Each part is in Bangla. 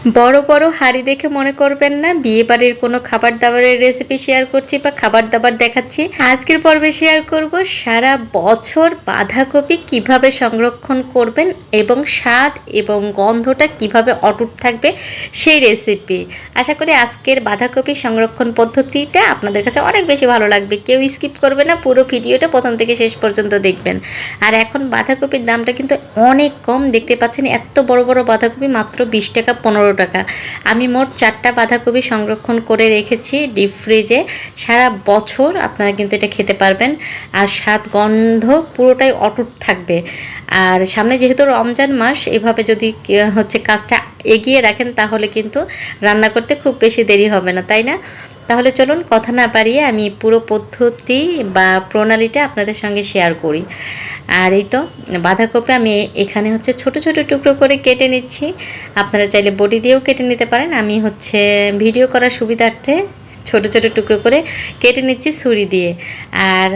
বড় বড় হাঁড়ি দেখে মনে করবেন না বিয়ে বাড়ির কোনো খাবার দাবারের রেসিপি শেয়ার করছি বা খাবার দাবার দেখাচ্ছি। আজকের পর্বে শেয়ার করব সারা বছর বাঁধাকপি কীভাবে সংরক্ষণ করবেন এবং স্বাদ এবং গন্ধটা কীভাবে অটুট থাকবে সেই রেসিপি আশা করি আজকের বাঁধাকপি সংরক্ষণ পদ্ধতিটা আপনাদের কাছে অনেক বেশি ভালো লাগবে। কেউ স্কিপ করবে না, পুরো ভিডিওটা প্রথম থেকে শেষ পর্যন্ত দেখবেন। আর এখন বাঁধাকপির দামটা কিন্তু অনেক কম। দেখতে পাচ্ছেন এত বড় বড় বাঁধাকপি মাত্র বিশ টাকা পনেরো টাকা। আমি মোট চারটা বাঁধাকপি সংরক্ষণ করে রেখেছি ডিপ ফ্রিজে সারা বছর আপনারা কিন্তু এটা খেতে পারবেন। আর স্বাদ, গন্ধ পুরোটাই অটুট থাকবে। আর সামনে যেহেতু রমজান মাস, এভাবে যদি হচ্ছে কাজটা এগিয়ে রাখেন, তাহলে কিন্তু রান্না করতে খুব বেশি দেরি হবে না, তাই না? তাহলে চলুন কথা না পারিয়ে আমি পুরো পদ্ধতি বা প্রণালীটা আপনাদের সঙ্গে শেয়ার করি। আর এই তো বাঁধাকপি আমি এখানে হচ্ছে ছোট ছোট টুকরো করে কেটে নিচ্ছি। আপনারা চাইলে বটি দিয়েও কেটে নিতে পারেন। আমি হচ্ছে ভিডিও করার সুবিধার্থে ছোট ছোট টুকরো করে কেটে নিচ্ছি ছুরি দিয়ে। আর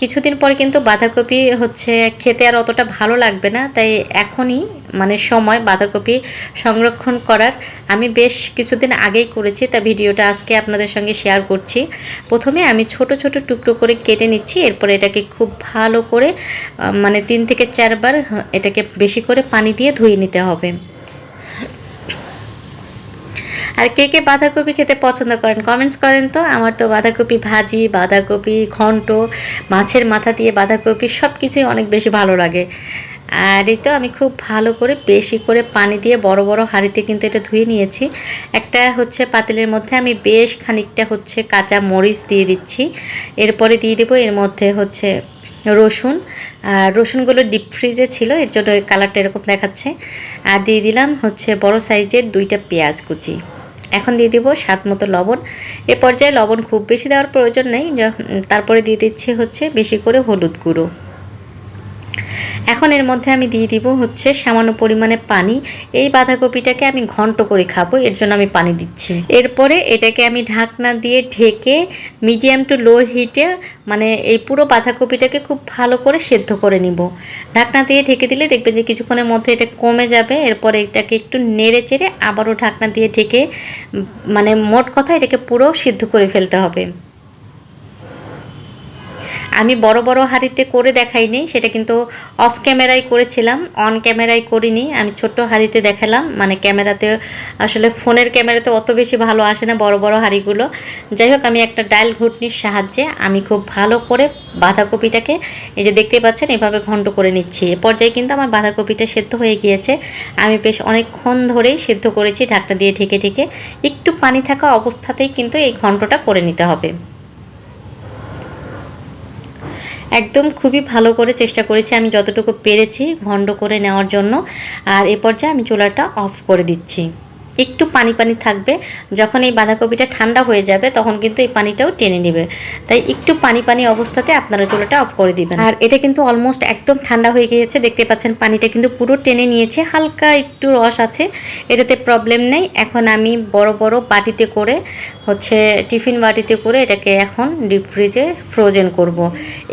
কিছুদিন পরে কিন্তু বাঁধাকপি হচ্ছে খেতে আর অতটা ভালো লাগবে না, তাই এখনই মানে সময় বাঁধাকপি সংরক্ষণ করার। আমি বেশ কিছুদিন আগেই করেছি, তা ভিডিওটা আজকে আপনাদের সঙ্গে শেয়ার করছি। প্রথমে আমি ছোট ছোট টুকরো করে কেটে নিচ্ছি, এরপরে এটাকে খুব ভালো করে মানে তিন থেকে চারবার এটাকে বেশি করে পানি দিয়ে ধুয়ে নিতে হবে। আর কে কে বাঁধাকপি খেতে পছন্দ করেন? কমেন্টস করেন তো। আমার তো বাঁধাকপি ভাজি, বাঁধাকপি ঘন্ট, মাছের মাথা দিয়ে বাঁধাকপি সব কিছুই অনেক বেশি ভালো লাগে। আর এই তো আমি খুব ভালো করে, বেশি করে পানি দিয়ে বড় বড় হাঁড়িতে কিন্তু এটা ধুয়ে নিয়েছি। একটা হচ্ছে পাতিলের মধ্যে আমি বেশ খানিকটা হচ্ছে কাঁচা মরিচ দিয়ে দিচ্ছি। এরপরে দিয়ে দেবো এর মধ্যে হচ্ছে রসুন। আর রসুনগুলো ডিপ ফ্রিজে ছিল, এর জন্য কালারটা এরকম দেখাচ্ছে। আর দিয়ে দিলাম হচ্ছে বড় সাইজের দুইটা পেঁয়াজ কুচি। এখন দিয়ে দিব স্বাদ মতো লবণ। এ পর্যায়ে লবণ খুব বেশি দেওয়ার প্রয়োজন নেই তারপরে দিয়ে দিচ্ছে হচ্ছে বেশি করে হলুদ গুঁড়ো। এখন এর মধ্যে আমি দিয়ে দিব হচ্ছে সামান্য পরিমাণে পানি। এই বাঁধাকপিটাকে আমি ঘন্ট করে খাব, এর জন্য আমি পানি দিচ্ছি। এরপরে এটাকে আমি ঢাকনা দিয়ে ঢেকে মিডিয়াম টু লো হিটে মানে এই পুরো বাঁধাকপিটাকে খুব ভালো করে সেদ্ধ করে নিব। ঢাকনা দিয়ে ঢেকে দিলে দেখবেন যে কিছুক্ষণের মধ্যে এটা কমে যাবে, এরপরে এটাকে একটু নেড়ে চেড়ে আবারও ঢাকনা দিয়ে ঢেকে মানে মোট কথা এটাকে পুরো সিদ্ধ করে ফেলতে হবে। আমি বড় বড় হাঁড়িতে করে দেখাইনি সেটা কিন্তু অফ ক্যামেরায় করেছিলাম অন ক্যামেরায় করিনি, আমি ছোট্ট হাঁড়িতে দেখালাম মানে ক্যামেরাতে, আসলে ফোনের ক্যামেরাতে অত বেশি ভালো আসে না বড় বড় হাঁড়িগুলো। যাই হোক, আমি একটা ডাল ঘুটনির সাহায্যে আমি খুব ভালো করে বাঁধাকপিটাকে, এই যে দেখতে পাচ্ছেন, এভাবে ঘন্ট করে নিচ্ছি। এ পর্যায়ে কিন্তু আমার বাঁধাকপিটা সেদ্ধ হয়ে গিয়েছে। আমি বেশ অনেকক্ষণ ধরেই সেদ্ধ করেছি, ঢাকনা দিয়ে ঢেকে ঢেকে। একটু পানি থাকা অবস্থাতেই কিন্তু এই ঘন্টটা করে নিতে হবে। একদম খুবই ভালো করে চেষ্টা করেছি আমি যতটুকু পেরেছি ঘন্ড করে নেওয়ার জন্য। আর এ পর্যায়ে আমি চুলাটা অফ করে দিচ্ছি। একটু পানি পানি থাকবে। যখন এই বাঁধাকপিটা ঠান্ডা হয়ে যাবে, তখন কিন্তু এই পানিটাও টেনে নেবে। তাই একটু পানি পানি অবস্থাতে আপনারা চুলাটা অফ করে দিবেন। আর এটা কিন্তু অলমোস্ট একদম ঠান্ডা হয়ে গিয়েছে, দেখতে পাচ্ছেন পানিটা কিন্তু পুরো টেনে নিয়েছে, হালকা একটু রস আছে, এটাতে প্রবলেম নেই। এখন আমি বড় বড় বাটিতে করে, হচ্ছে টিফিন বাটিতে করে এটাকে এখন ডিপ ফ্রিজে ফ্রোজেন করব।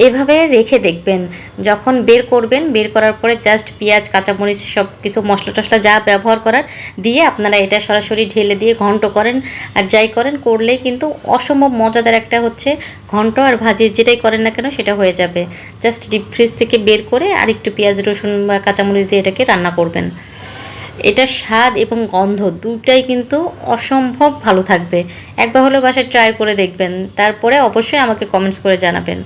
এভাবে রেখে দেখবেন। যখন বের করবেন, বের করার পরে জাস্ট পেঁয়াজ, কাঁচামরিচ সব কিছু মশলা টশলা যা ব্যবহার করার, দিয়ে আপনারা এটা সরাসরি ঢেলে দিয়ে ঘন্ট করেন আর যাই করেন, করলেই কিন্তু অসম্ভব মজাদার একটা হচ্ছে ঘন্ট আর ভাজি, যেটাই করেন না কেন সেটা হয়ে যাবে। জাস্ট ডিপ ফ্রিজ থেকে বের করে আর একটু পেঁয়াজ, রসুন বা কাঁচামরিচ দিয়ে এটাকে রান্না করবেন। এটা স্বাদ এবং গন্ধ দুটাই কিন্তু অসম্ভব ভালো থাকবে। একবার হলে বাসায় ট্রাই করে দেখবেন। তারপরে অবশ্যই আমাকে কমেন্টস করে জানাবেন।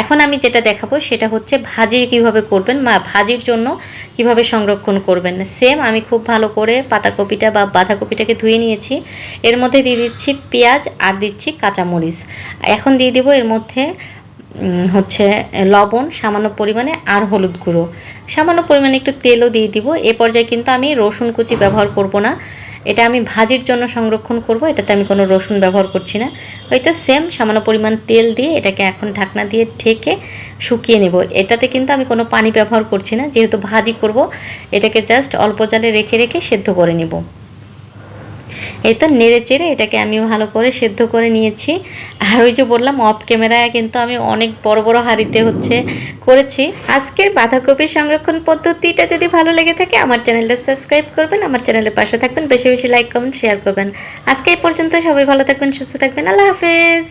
এখন আমি যেটা দেখাবো সেটা হচ্ছে ভাজি কীভাবে করবেন বা ভাজির জন্য কীভাবে সংরক্ষণ করবেন। সেম আমি খুব ভালো করে পাতাকপিটা বা বাঁধাকপিটাকে ধুয়ে নিয়েছি। এর মধ্যে দিয়ে দিচ্ছি পেঁয়াজ আর দিচ্ছি কাঁচামরিচ। এখন দিয়ে দিব এর মধ্যে হচ্ছে লবণ, সামান্য পরিমাণে আর হলুদ গুঁড়ো। সামান্য পরিমাণে একটু তেলও দিয়ে দিব। এ পর্যায়ে কিন্তু আমি রসুন কুচি ব্যবহার করব না। এটা আমি ভাজির জন্য সংরক্ষণ করব, এটাতে আমি কোনো রসুন ব্যবহার করছি না। হয়তো সেম সামান্য পরিমাণ তেল দিয়ে এটাকে এখন ঢাকনা দিয়ে ঢেকে শুকিয়ে নেব। এটাতে কিন্তু আমি কোনো পানি ব্যবহার করছি না, যেহেতু ভাজি করব, এটাকে জাস্ট অল্প জালে রেখে রেখে সেদ্ধ করে নেব। এই তো নেড়ে চেড়ে এটাকে আমি ভালো করে সেদ্ধ করে নিয়েছি। আর ওই যে বললাম অফ ক্যামেরায় কিন্তু আমি অনেক বড় বড় হাঁড়িতে হচ্ছে করেছি। আজকের বাঁধাকপির সংরক্ষণ পদ্ধতিটা যদি ভালো লেগে থাকে, আমার চ্যানেলটা সাবস্ক্রাইব করবেন, আমার চ্যানেলের পাশে থাকবেন, বেশি বেশি লাইক কমেন্ট শেয়ার করবেন। আজকে এই পর্যন্ত সবাই ভালো থাকবেন, সুস্থ থাকবেন। আল্লাহ হাফেজ!